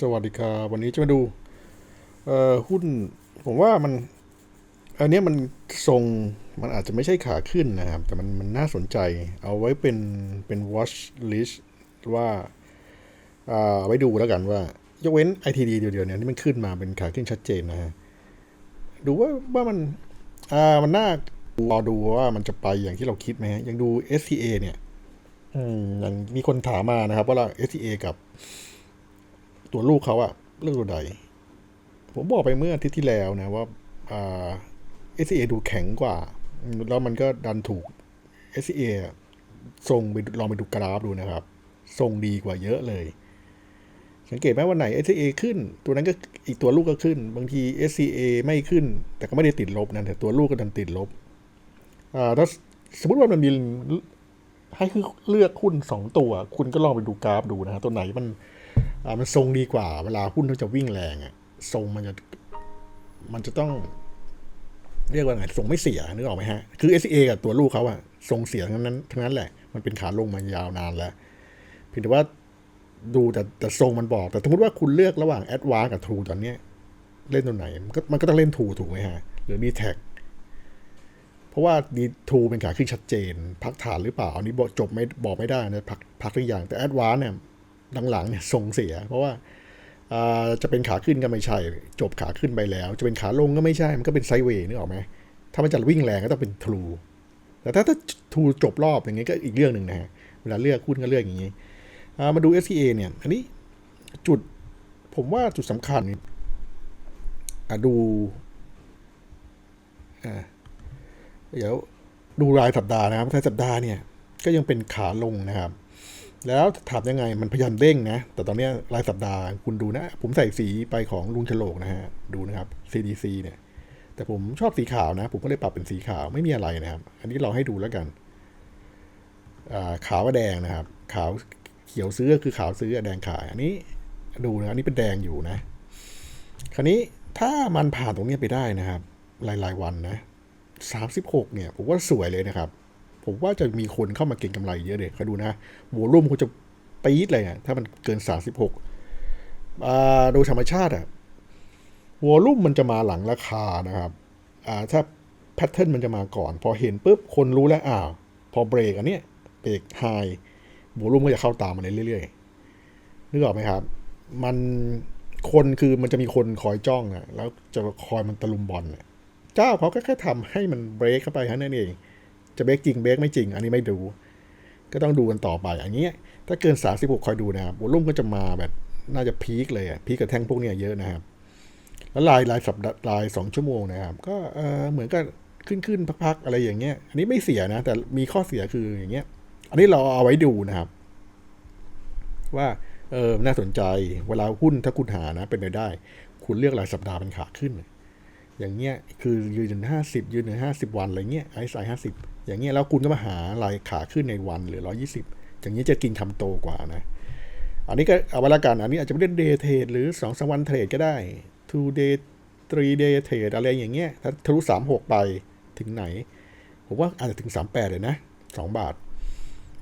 สวัสดีครับวันนี้จะมาดูหุ้น ผมว่ามัน อันนี้มันทรงมันอาจจะไม่ใช่ขาขึ้นนะครับ แต่มันมันน่าสนใจ เอาไว้เป็นเป็น watch list ว่าเอาไว้ดูแล้วกันว่า ยกเว้น ITD เดียวๆเนี่ยที่มันขึ้นมาเป็นขาขึ้นชัดเจนนะฮะดูว่าว่ามันอ่ามันน่ารอดูว่ามันจะไปอย่างที่เราคิดไหมฮะยังดู STA เนี่ยอืมอย่างมีคนถามมานะครับ ว่าเรา STA กับ ตัวลูกเขาอะเลือกตัวใด ผมบอกไปเมื่ออาทิตย์ที่แล้วนะว่าเอ่า SCA ดูแข็งกว่า แล้วมันก็ดันถูก SCA ทรงไปลองไปดูกราฟดูนะครับ ทรงดีกว่าเยอะเลย สังเกตไหมวันไหน SCA ขึ้น ตัวนั้นก็อีกตัวลูกก็ขึ้น บางที SCA ไม่ขึ้น แต่ก็ไม่ได้ติดลบนะแต่ตัวลูกก็ดันติดลบอ่าถ้าสมมติว่ามันมีให้คือเลือกหุ้นสองตัว คุณก็ลองไปดูกราฟดูนะฮะตัวไหนมัน มันทรงดีกว่า เวลาหุ้นเขาจะวิ่งแรงอะทรงมันจะมันจะต้อง เรียกว่าไงทรงไม่เสียนึกออกไหมฮะ คือ s อกับตัวลูกเขาอะทรงเสียทั้งนั้นทั้งนั้นแหละ มันเป็นขาลงมายาวนานแล้วเพียงแต่ว่าดูแต่แต่ทรงมันบอก แต่สมมติว่าคุณเลือกระหว่าง a d v a n c e กับ True ตอนเนี้ยเล่นตัวไหน มันก็มันก็ต้องเล่น True ถูกไหมฮะ หรือ d t แท็กเพราะว่าดีทูเป็นขาขึ้นชัดเจน พักฐานหรือเปล่า อันนี้บอกจบไม่บอกไม่ได้นะพักพักทุกอย่างแต่ a d v a n c e เนี่ย หลังๆเนี่ยทรงเสีย เพราะว่าจะเป็นขาขึ้นก็ไม่ใช่ จบขาขึ้นไปแล้ว จะเป็นขาลงก็ไม่ใช่ มันก็เป็นไซเวย์นึกออกไหมถ้ามันจะวิ่งแรงก็ต้องเป็นทรูแต่ถ้าถ้าทรูจบรอบอย่างเงี้ยก็อีกเรื่องหนึ่งนะฮะเวลาเลือกหุ้นก็เลือกอย่างงี้มาดู SCA เนี่ยอันนี้จุดผมว่าจุดสำคัญดูเดี๋ยวดูรายสัปดาห์นะครับรายสัปดาห์เนี่ยก็ยังเป็นขาลงนะครับ แล้วถามยังไงมันพยายามเด้งนะ แต่ตอนนี้รายสัปดาห์คุณดูนะ ผมใส่สีไปของลุงฉลกนะฮะ ดูนะครับ CDC เนี่ย แต่ผมชอบสีขาวนะ ผมก็เลยปรับเป็นสีขาวไม่มีอะไรนะครับ อันนี้เราให้ดูแล้วกันอ่าขาวกับแดงนะครับ ขาวเขียวซื้อคือขาวซื้อแดงขาย อันนี้ดูนะอันนี้เป็นแดงอยู่นะ คราวนี้ถ้ามันผ่านตรงนี้ไปได้นะครับรายรายๆวันนะสามสิบหกเนี่ย ผมว่าสวยเลยนะครับ ผมว่าจะมีคนเข้ามาเก็งกำไรเยอะเลยเขาดูนะโวลุ่มเขาจะปี๊ดเลยอะถ้ามันเกิน 36อ่าโดยธรรมชาติอะวอลุ่มมันจะมาหลังราคานะครับอ่าถ้าแพทเทิร์นมันจะมาก่อน พอเห็นปุ๊บคนรู้แล้วอ้าวพอเบรกอันเนี้ยเบรกไฮวอลุ่มก็จะเข้าตามมาเรื่อยๆนึกออกไหมครับ มันคนคือมันจะมีคนคอยจ้องอะแล้วจะคอยมันตะลุมบอลเจ้าเขาก็แค่ทำให้มันเบรกเข้าไปแค่นั้นเอง จะเบรกจริงเบรกไม่จริง อันนี้ไม่ดู ก็ต้องดูกันต่อไป อันนี้ ถ้าเกิน 36 คอยดูนะครับวอลุ่มก็จะมาแบบน่าจะพีคเลยอะพีคกับแท่งพวกเนี้ยเยอะนะครับ แล้วลายลายสัปดาห์ลายสองชั่วโมงนะครับ ก็เออเหมือนกับขึ้นขึ้นพักๆอะไรอย่างเงี้ย อันนี้ไม่เสียนะ แต่มีข้อเสียคืออย่างเงี้ย อันนี้เราเอาไว้ดูนะครับ ว่าเออน่าสนใจ เวลาหุ้นถ้าคุณหานะ เป็นไปได้ คุณเลือกรายสัปดาห์เป็นขาขึ้น อย่างเงี้ย คือยืนห้าสิบยืนในห้าสิบวันอะไรเงี้ยไอซ์ไอห้าสิบ อย่างเงี้ยแล้วคุณก็มาหารายขาขึ้นในวันหรือร้อยี่สิบอย่างเงี้ยจะกินคำโตกว่านะ อันนี้ก็เอาไว้ละกัน อันนี้อาจจะไม่ได้เดย์เทรดหรือสองสามวันเทรดก็ได้ two day three day เทรดอะไรอย่างเงี้ยถ้าทะลุสามหกไปถึงไหน ผมว่าอาจจะถึงสามแปดเลยนะสองบาท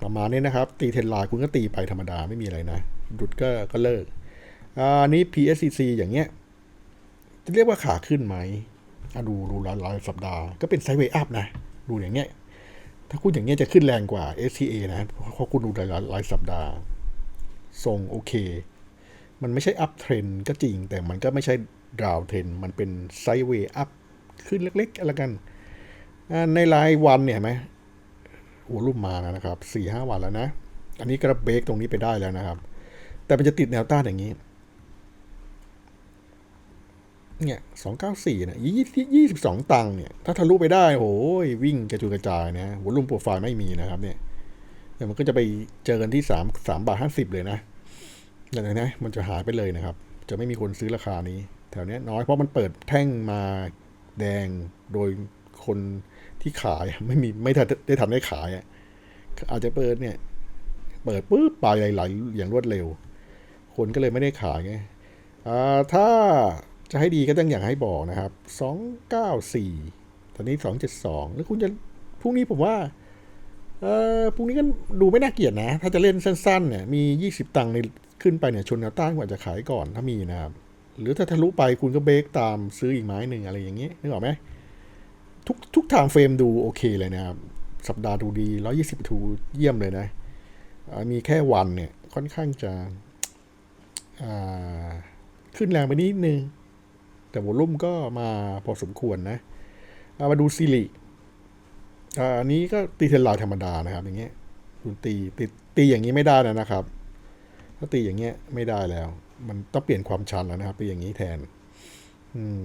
ประมาณนี้นะครับ ตีเทรนไลน์คุณก็ตีไปธรรมดาไม่มีอะไรนะหลุดก็ก็เลิกอันนี้ PSCC อย่างเงี้ย จะเรียกว่าขาขึ้นไหมอะดูดูรายรายสัปดาห์ก็เป็นไซด์เวย์อัพนะ ดูอย่างเงี้ย ถ้าคุณอย่างเงี้ยจะขึ้นแรงกว่า STA นะเพราะคุณดูรายรายสัปดาห์ทรงโอเค มันไม่ใช่อัพเทรนก็จริง แต่มันก็ไม่ใช่ดาวเทรนมันเป็นไซด์เวย์อัพขึ้นเล็กๆอะไรกัน ในรายวันเนี่ยเห็นไหมโอ้รูปมาแล้วนะครับสี่ห้าวันแล้วนะ อันนี้กระเบรกตรงนี้ไปได้แล้วนะครับ แต่มันจะติดแนวต้านอย่างนี้ เนี่ยสองเก้าสี่เนี่ยยี่ยี่สิบสองตังค์เนี่ย ถ้าทะลุไปได้โอ้ยวิ่งกระจุยกระจายนะวอลุ่มโปรไฟล์ไม่มีนะครับ เนี่ยเดี๋ยวมันก็จะไปเจอกันที่สามสามบาทห้าสิบเลยนะอย่างนี้นะมันจะหายไปเลยนะครับ จะไม่มีคนซื้อราคานี้ แถวนี้น้อยเพราะมันเปิดแท่งมาแดงโดยคนที่ขายไม่มีไม่ได้ทันได้ขายอะอาจจะเปิดเนี่ย เปิดปุ๊บไปไหลอย่างรวดเร็ว คนก็เลยไม่ได้ขายไงอ่าถ้า จะให้ดีก็ต้องอย่างให้บอกนะครับ 294 ตอนนี้ 272 แล้วคุณจะพรุ่งนี้ผมว่า เออพรุ่งนี้ก็ดูไม่น่าเกลียดนะ ถ้าจะเล่นสั้นๆเนี่ย มี 20 ตังค์ในขึ้นไปเนี่ย ชนแนวต้านกว่าจะขายก่อนถ้ามีนะครับ หรือถ้าทะลุไปคุณก็เบรกตามซื้ออีกไม้หนึ่งอะไรอย่างเงี้นึกออกไหมทุกทุกทางเฟรมดูโอเคเลยนะครับ สัปดาห์ดูดี 120ทูเยี่ยมเลยนะ มีแค่วันเนี่ยค่อนข้างจะขึ้นแรงไปนิดนึง แต่วอลุ่มก็มาพอสมควรนะเอามาดูซิริอันนี้ก็ตีเทนไลน์ธรรมดานะครับ อย่างเงี้ยคุณตีตีตีอย่างนี้ไม่ได้แล้วนะครับ ถ้าตีอย่างเงี้ยไม่ได้แล้ว มันต้องเปลี่ยนความชันแล้วนะครับไปอย่างนี้แทน อืม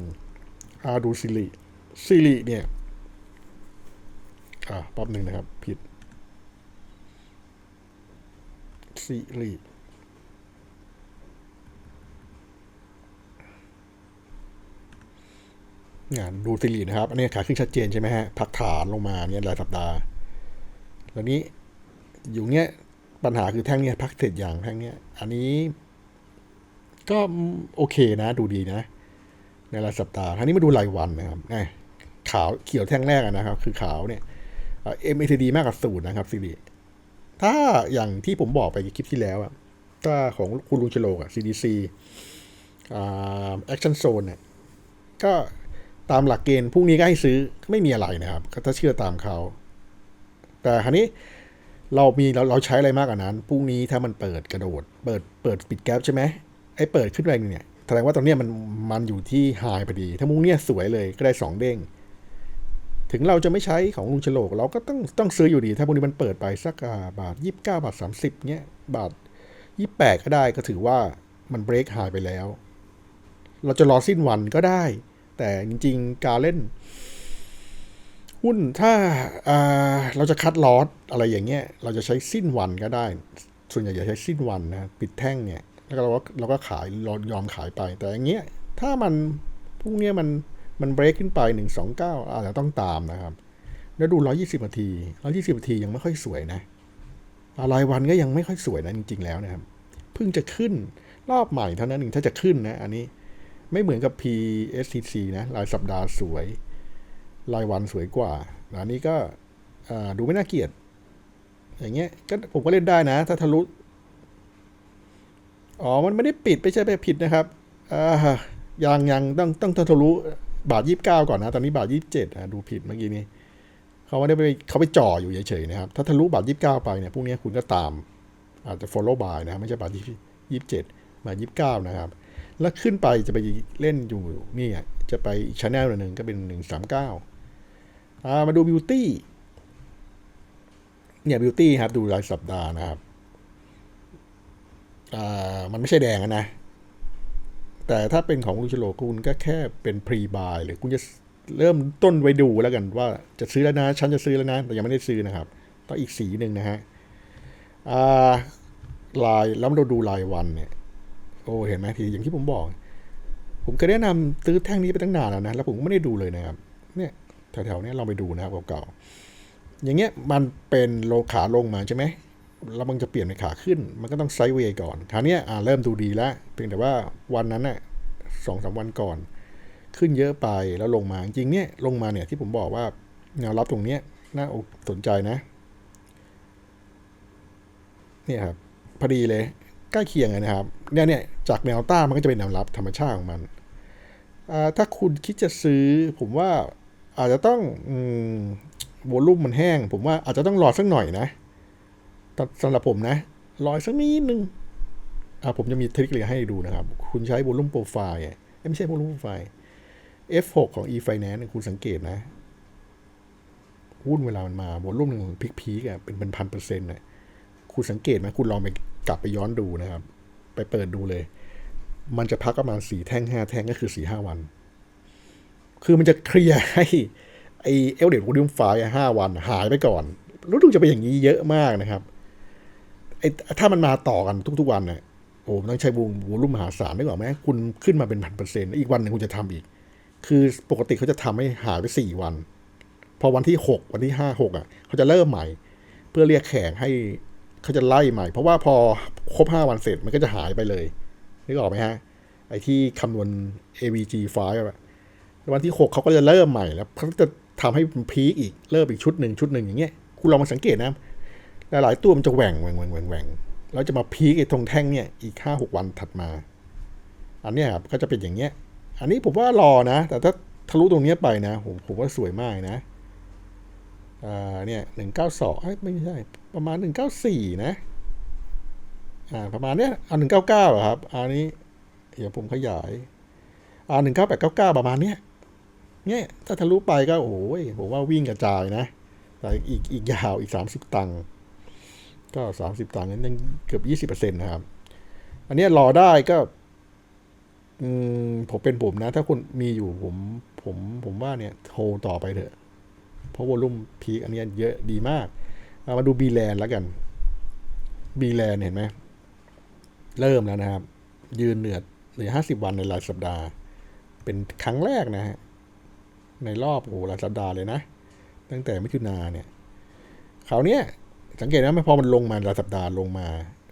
อาดูซิริซิริเนี่ย อ่าแป๊บหนึ่งนะครับ ผิดซิริ งานดูซิรินะครับ อันนี้ขาขึ้นชัดเจนใช่ไหมฮะพักฐานลงมาเนี่ยรายสัปดาห์ แล้วนี้อยู่เงี้ยปัญหาคือแท่งเนี้ยพักเสร็จอย่างแท่งเนี้ย อันนี้ก็โอเคนะ ดูดีนะ ในรายสัปดาห์ทีนี้มาดูรายวันนะครับแหม่ขาวเขียวแท่งแรกนะครับ คือขาวเนี่ยเอ็มเอทีดีมากกว่าศูนย์นะครับซีดีถ้าอย่างที่ผมบอกไปคลิปที่แล้วอะถ้าของคุณลุงเชโลกอะ CDC อ่าแอคชั่นโซนเนี่ยก็ ตามหลักเกณฑ์พรุ่งนี้ก็ให้ซื้อไม่มีอะไรนะครับถ้าเชื่อตามเขาแต่คราวนี้เรามีเราเราใช้อะไรมากกว่านั้นพรุ่งนี้ถ้ามันเปิดกระโดด เปิดเปิดปิดแก๊ปใช่ไหมไอ้เปิดขึ้นไปเนี่ยแสดงว่าตอนเนี้ยมันมันอยู่ที่ไฮพอดี ถ้ามุ้งเนี่ยสวยเลยก็ได้สองเด้งถึงเราจะไม่ใช้ของลุงฉลก เราก็ต้องต้องซื้ออยู่ดี ถ้าพวกนี้มันเปิดไปสักบาทยี่สิบเก้าบาทสามสิบเนี้ยบาทยี่แปดก็ได้ก็ถือว่ามันเบรกหายไปแล้ว เราจะรอสิ้นวันก็ได้ แต่จริง ๆ การเล่น หุ้นถ้าอ่าเราจะคัดลอสอะไรอย่างเงี้ย เราจะใช้สิ้นวันก็ได้ ส่วนใหญ่จะใช้สิ้นวันนะ ปิดแท่งเนี่ย แล้วเราก็เราก็ขายรายอมขายไป แต่อย่างเงี้ย ถ้ามันพรุ่งเนี้ยมันมันเบรกขึ้นไปหนึ่งสองเก้าอาจจะต้องตามนะครับ แล้วดูร้อยี่สิบนาทีร้อยี่สิบนาทียังไม่ค่อยสวยนะอ่ารายวันก็ยังไม่ค่อยสวยนะจริง ๆ แล้วนะครับ เพิ่งจะขึ้นรอบใหม่เท่านั้นเองถ้าจะขึ้นนะ อันนี้ ไม่เหมือนกับ PSTC นะรายสัปดาห์สวย รายวันสวยกว่าอันนี้ก็ดูไม่น่าเกลียด อย่างเงี้ยก็ผมก็เล่นได้นะ ถ้าทะลุ อ๋อ มันไม่ได้ปิดไม่ใช่ไปผิดนะครับอ่ายังยังต้องต้องต้องทะลุบาทยี่สิบเก้าก่อนนะ ตอนนี้บาทยี่สิบเจ็ดอะดูผิดเมื่อกี้นี้เขาไม่ได้ไปเขาไปจ่ออยู่เฉยๆนะครับ ถ้าทะลุบาทยี่สิบเก้าไปเนี่ยพวกนี้คุณก็ตาม อาจจะ follow by นะ ไม่ใช่บาทยี่สิบเจ็ดบาทยี่สิบเก้านะครับ แล้วขึ้นไปจะไปเล่นอยู่นี่จะไปอีกชแนลหนึ่งก็เป็นหนึ่งสามเก้าอ่ามาดูบิวตี้เนี่ยบิวตี้ครับดูรายสัปดาห์นะครับอ่ามันไม่ใช่แดงนะ แต่ถ้าเป็นของลูชโลคุณก็แค่เป็นพรีบายหรือคุณจะเริ่มต้นไว้ดูแล้วกันว่าจะซื้อแล้วนะ ฉันจะซื้อแล้วนะ แต่ยังไม่ได้ซื้อนะครับ ต้องอีกสีหนึ่งนะฮะลายแล้วมาดูลายวันเนี่ย โอ้เห็นไหมทีอย่างที่ผมบอก ผมเคยแนะนำซื้อแท่งนี้ไปตั้งนานแล้วนะ แล้วผมก็ไม่ได้ดูเลยนะครับ เนี่ยแถวๆเนี้ยเราไปดูนะครับเก่าๆอย่างเงี้ยมันเป็นโลขาลงมาใช่ไหมแล้วมันจะเปลี่ยนเป็นขาขึ้น มันก็ต้องไซด์เวย์ก่อนคราวเนี้ยอ่าเริ่มดูดีแล้วเพียงแต่ว่าวันนั้นน่ะสองสามวันก่อน ขึ้นเยอะไปแล้วลงมาจริงเนี่ยลงมาเนี่ยที่ผมบอกว่าแนวรับตรงเนี้ยน่าสนใจนะ เนี่ยครับพอดีเลย ใกล้เคียงเลยนะครับเนี่ยเนี่ยจากแนวต้านมันก็จะเป็นแนวรับธรรมชาติของมันอ่าถ้าคุณคิดจะซื้อผมว่าอาจจะต้องอืมวอลุ่มมันแห้ง ผมว่าอาจจะต้องรอสักหน่อยนะสำหรับผมนะรอสักนิดนึงอ่าผมจะมีทริคเลยให้ดูนะครับ คุณใช้ volume profile อะเอ้ยไม่ใช่ volume profile F6 ของ e-finance คุณสังเกตนะหุ้นเวลามันมา volume หนึ่งพีคพีกอะเป็นเป็นพันเปอร์เซ็นต์น่ะคุณสังเกตไหมคุณลองไป กลับไปย้อนดูนะครับ ไปเปิดดูเลย มันจะพักประมาณสี่แท่งห้าแท่งก็คือสี่ห้าวัน คือมันจะเคลียร์ให้ไอเอลเดดวอลุ่มไฟห้าวัน หายไปก่อนรู้ดูจะเป็นอย่างนี้เยอะมากนะครับไอถ้ามันมาต่อกันทุกๆวันเนี่ยโอ้มันต้องใช้วงวอลุ่มมหาศาลได้ก่อนไหมคุณขึ้นมาเป็นพันเปอร์เซ็นต์อีกวันหนึ่งคุณจะทำอีก คือปกติเขาจะทำให้หายไปสี่วัน พอวันที่หกวันที่ห้าหกอะ เขาจะเริ่มใหม่ เพื่อเรียกแขกให้ เขาจะไล่ใหม่ เพราะว่าพอครบห้าวันเสร็จมันก็จะหายไปเลยนึกออกไหมฮะ ไอ้ที่คำนวณ AVG ไฟล์วันที่หกเขาก็จะเริ่มใหม่แล้วเขาจะทำให้มันพีคอีกเริ่มอีกชุดหนึ่งชุดหนึ่งอย่างเงี้ยคุณลองมาสังเกตนะหลายๆตัวมันจะแหว่งแหว่งแหว่งแหว่งแหว่งแล้วจะมาพีคไอ้ตรงแท่งเนี่ยอีกห้าหกวันถัดมา อันนี้ครับก็จะเป็นอย่างเงี้ย อันนี้ผมว่ารอนะ แต่ถ้าทะลุตรงนี้ไปนะผมผมว่าสวยมากนะ อ่าเนี่ยหนึ่งเก้าสองไม่ใช่ ประมาณหนึ่งเก้าสี่นะอ่าประมาณเนี้ยเอาหนึ่งเก้าเก้าครับอันนี้เดี๋ยวผมขยายอ่าหนึ่งเก้าแปดเก้าเก้าประมาณเนี้ยเนี่ยถ้าทะลุไปก็โอ้ยผมว่าวิ่งกระจายนะแต่อีกอีกยาวอีกสามสิบตังค์ก็สามสิบตังค์นั้นยังเกือบยี่สิบเปอร์เซ็นต์นะครับ อันเนี้ยรอได้ก็ผมเป็นผมนะ ถ้าคุณมีอยู่ผมผมผมว่าเนี่ยโทรต่อไปเถอะ เพราะวอลุ่มพีคอันนี้เยอะดีมากเอามาดูบีแลนแล้วกันบีแลนเห็นไหม เริ่มแล้วนะครับ ยืนเหนือเหนือห้าสิบวันในรายสัปดาห์ เป็นครั้งแรกนะฮะ ในรอบโอ้หรายสัปดาห์เลยนะ ตั้งแต่มิถุนาเนี่ยคราวเนี้ยสังเกตนะพอมันลงมารายสัปดาห์ลงมา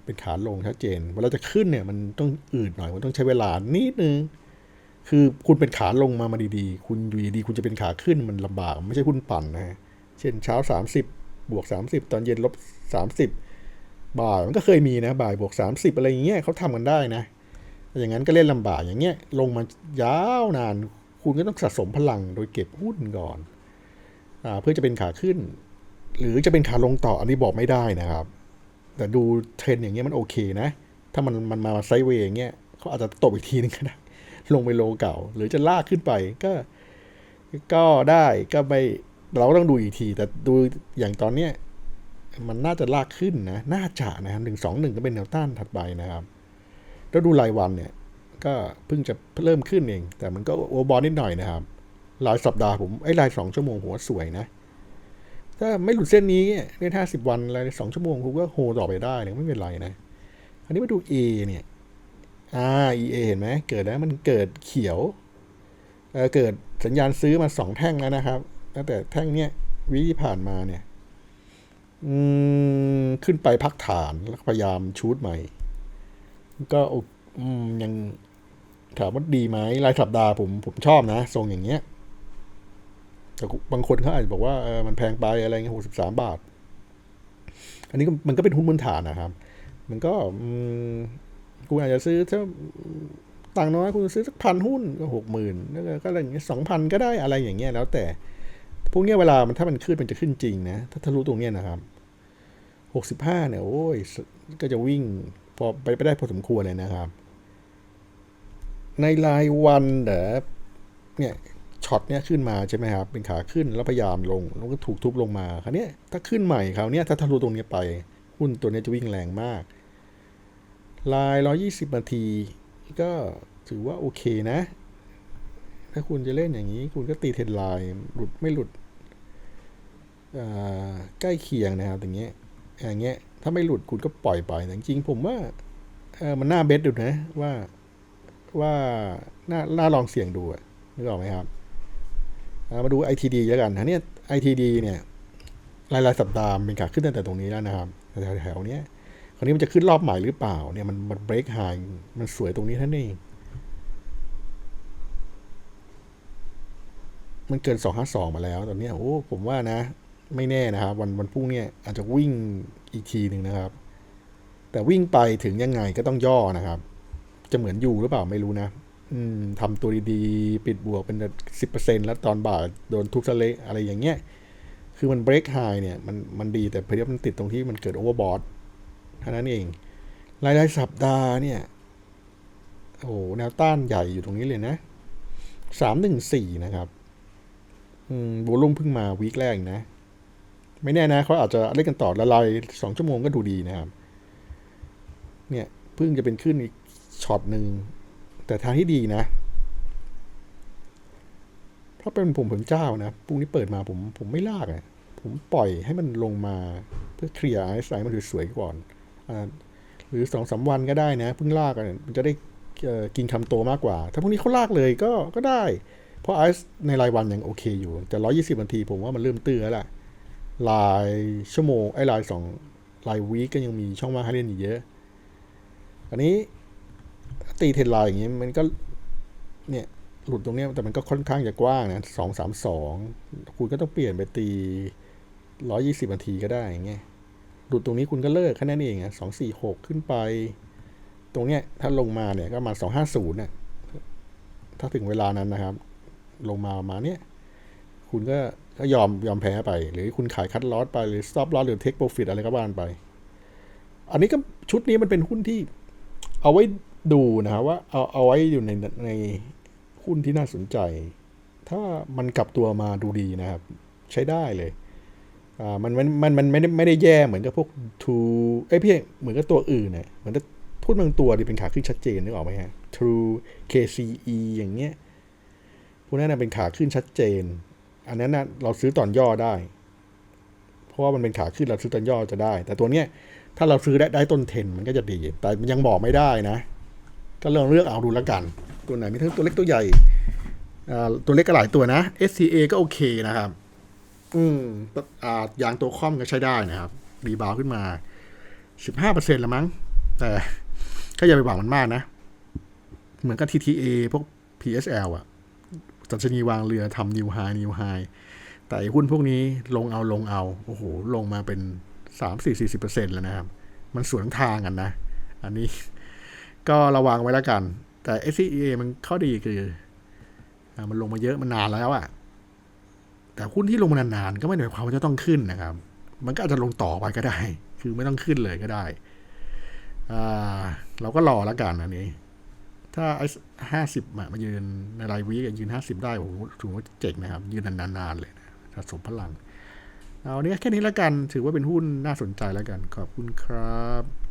เป็นขาลงชัดเจนเวลาจะขึ้นเนี่ย มันต้องอืดหน่อยมันต้องใช้เวลานิดนึง คือคุณเป็นขาลงมามาดีๆ คุณอยู่ดีๆคุณจะเป็นขาขึ้นมันลำบาก ไม่ใช่หุ้นปั่นนะฮะเช่นเช้า 30 บวก 30 ตอนเย็นลบ 30 บ่ายมันก็เคยมีนะบ่ายบวก 30 อะไรอย่างเงี้ยเขาทำกันได้นะแต่อย่างนั้นก็เล่นลำบากอย่างเงี้ยลงมายาวนาน คุณก็ต้องสะสมพลังโดยเก็บหุ้นก่อนอเพื่อจะเป็นขาขึ้น หรือจะเป็นขาลงต่ออันนี้บอกไม่ได้นะครับ แต่ดูเทรนอย่างเงี้ยมันโอเคนะ ถ้ามันมันมาไซเวย์อย่างเงี้ยเขาอาจจะตบอีกทีนึงก็ได้ ลงไปโลเก่า หรือจะลากขึ้นไปก็ก็ได้ก็ไม่เราก็ต้องดูอีกที แต่ดูอย่างตอนเนี้ยมันน่าจะลากขึ้นนะน่าจะนะครับหนึ่งสองหนึ่งก็เป็นแนวต้านถัดไปนะครับ แล้วดูรายวันเนี่ยก็เพิ่งจะเริ่มขึ้นเอง แต่มันก็โอเวอร์บอลนิดหน่อยนะครับรายสัปดาห์ผมไอ้รายสองชั่วโมงผมว่าสวยนะ ถ้าไม่หลุดเส้นนี้เล่นห้าสิบวันรายสองชั่วโมงคุณก็โฮต่อไปได้เนี่ยไม่เป็นไรนะ อันนี้มาดู A เนี่ย อ่า EA เห็นไหมเกิดแล้วมันเกิดเขียวเเกิดสัญญาณซื้อมาสองแท่งแล้วนะครับตั้งแต่แท่งเนี้ยวิที่ผ่านมาเนี่ย อืม ขึ้นไปพักฐานแล้วพยายามชูดใหม่ ก็ยังถามว่าดีไหมรายสัปดาห์ผมผมชอบนะ ทรงอย่างเงี้ย แต่บางคนเขาอาจจะบอกว่าเออมันแพงไปอะไรเงี้ยหกสิบสามบาท อันนี้มันก็เป็นหุ้นพื้นฐานนะครับ มันก็ คุณอาจจะซื้อถ้าต่างน้อยคุณซื้อสักพันหุ้นก็หกหมื่นแล้วก็อะไรอย่างเงี้ยสองพันก็ได้อะไรอย่างเงี้ยแล้วแต่ พวกเนี้ยเวลามันถ้ามันขึ้นมันจะขึ้นจริงนะ ถ้าทะลุตรงเนี้ยนะครับหกสิบห้าเนี่ยโอ้ยก็จะวิ่งพอไปไปได้พอสมควรเลยนะครับ ในรายวันเดี๋ยเนี่ยช็อตเนี้ยขึ้นมาใช่ไหมครับ เป็นขาขึ้นแล้วพยายามลง แล้วก็ถูกทุบลงมาคราวนี้ถ้าขึ้นใหม่คราวนี้ถ้าทะลุตรงเนี้ยไป หุ้นตัวเนี้ยจะวิ่งแรงมาก ลาย 120 นาที ก็ถือว่าโอเคนะ ถ้าคุณจะเล่นอย่างนี้ คุณก็ตีเทนไลน์หลุดไม่หลุดใกล้เคียงนะครับอย่างเงี้ยอย่างเงี้ยถ้าไม่หลุดคุณก็ปล่อยไปแต่จริงๆผมว่ามันน่าเบสดูนะว่าว่าน่าน่าลองเสี่ยงดูนึกออกไหมครับามาดู ITD แล้วกันนะเนี่ย ITD เนี่ยรายรายสัปดาห์เป็นขาขึ้นตั้งแต่ตรงนี้แล้วนะครับแถวๆเนี้ย คราวนี้มันจะขึ้นรอบใหม่หรือเปล่า เนี่ยมันมันเบรกไฮมันสวยตรงนี้ท่านเองมันเกิน 252 มาแล้ว ตอนนี้โอ้ผมว่านะ ไม่แน่นะครับ วันวันพรุ่งเนี้ยอาจจะวิ่งอีกทีหนึ่งนะครับ แต่วิ่งไปถึงยังไงก็ต้องย่อนะครับ จะเหมือนอยู่หรือเปล่าไม่รู้นะ อืมทำตัวดีๆ ปิดบวกเป็นสิบเปอร์เซ็นแล้วตอนบ่ายโดนทุบทะเลอะไรอย่างเงี้ย คือมันเบรกไฮเนี่ย มันมันดีแต่เพราะมันติดตรงที่มันเกิดโอเวอร์บอท เท่านั้นเองรายรายสัปดาห์เนี่ยโอ้โหแนวต้านใหญ่อยู่ตรงนี้เลยนะสามหนึ่งสี่นะครับอืมโวลุ่มเพิ่งมาวีคแรกนะ ไม่แน่นะเขาอาจจะเล่นกันต่อละลายสองชั่วโมงก็ดูดีนะครับ เนี่ยเพิ่งจะเป็นขึ้นอีกช็อตหนึ่ง แต่ทางที่ดีนะ ถ้าเป็นผมผมเจ้านะพรุ่งนี้เปิดมาผมผมไม่ลากอะผมปล่อยให้มันลงมาเพื่อเคลียร์ไอซ์ไลน์มันสวยๆก่อน หรือสองสาวันก็ได้นะเพิ่งลากกันมันจะได้กินคำโตมากกว่า ถ้าพวกนี้เขาลากเลยก็ก็ได้ เพราะไอซ์ในรายวันยังโอเคอยู่ แต่ร้อยี่สิบนาทีผมว่ามันเริ่มตื้อแล้วแหละรายชั่วโมงไอ้รายสองรายวีก็ยังมีช่องว่างให้เล่นอีกเยอะ อันนี้ตีเทรนไลน์อย่างเงี้ยมันก็เนี่ยหลุดตรงเนี้ยแต่มันก็ค่อนข้างจะกว้างนะสองสามสองคุณก็ต้องเปลี่ยนไปตีร้อยี่สิบนาทีก็ได้อย่างเงี้ย หลุดตรงนี้คุณก็เลิกแค่นั้นเองอะสองสี่หกขึ้นไป ตรงเนี้ยถ้าลงมาเนี่ยก็มาสองห้าศูนย์เนี่ยถ้าถึงเวลานั้นนะครับ ลงมาประมาณเนี้ยคุณก็ก็ยอมยอมแพ้ไป หรือคุณขายคัดลอสไปหรือ stop loss หรือ take profit อะไรก็บ้านไป อันนี้ก็ชุดนี้มันเป็นหุ้นที่เอาไว้ดูนะครับว่าเอาเอาไว้อยู่ในในหุ้นที่น่าสนใจ ถ้ามันกลับตัวมาดูดีนะครับ ใช้ได้เลย อ่ามันมันมันมันไม่ได้ไม่ได้แย่เหมือนกับพวกทูเอ้ยพี่เหมือนกับตัวอื่นเนี่ยเหมือนกับพูดบางตัวที่เป็นขาขึ้นชัดเจนนึกออกไหมฮะ True KCE อย่างเงี้ยพวกนั้นนะเป็นขาขึ้นชัดเจน อันนั้นนะเราซื้อตอนย่อได้ เพราะว่ามันเป็นขาขึ้นเราซื้อตอนย่อจะได้ แต่ตัวเนี้ยถ้าเราซื้อได้ได้ต้นเทนมันก็จะดี แต่มันยังบอกไม่ได้นะ ก็ลองเลือกเอาดูแล้วกัน ตัวไหนมีทั้งตัวเล็กตัวใหญ่ ตัวเล็กก็หลายตัวนะ SCA ก็โอเคนะครับ อืมอ่ายางตัวคอมก็ใช้ได้นะครับรีบาวขึ้นมาสิบห้าเปอร์เซ็นต์ละมั้ง แต่ก็อย่าไปหวังมันมากนะ เหมือนกับ TTA พวก PSL อะสัชนีวางเรือทำนิวไฮนิวไฮแต่หุ้นพวกนี้ลงเอาลงเอา โอ้โห ลงมาเป็นสามสี่สี่สิบเปอร์เซ็นต์แล้วนะครับ มันสวนทางกันนะ อันนี้ก็ระวังไว้แล้วกัน แต่ SCA มันข้อดีคือ มันลงมาเยอะมันนานแล้วอะ แต่หุ้นที่ลงมานานๆก็ไม่ได้หมายความว่าจะต้องขึ้นนะครับ มันก็อาจจะลงต่อไปก็ได้ คือไม่ต้องขึ้นเลยก็ได้อ่าเราก็รอแล้วกันอันนี้ ถ้าไอ้ห้าสิบมายืนในรายวีกยืนห้าสิบได้โอ้โหถือว่าเจ๋งนะครับ ยืนนานๆเลยนะสะสมพลัง เอาเนี้ยแค่นี้แล้วกัน ถือว่าเป็นหุ้นน่าสนใจแล้วกัน ขอบคุณครับ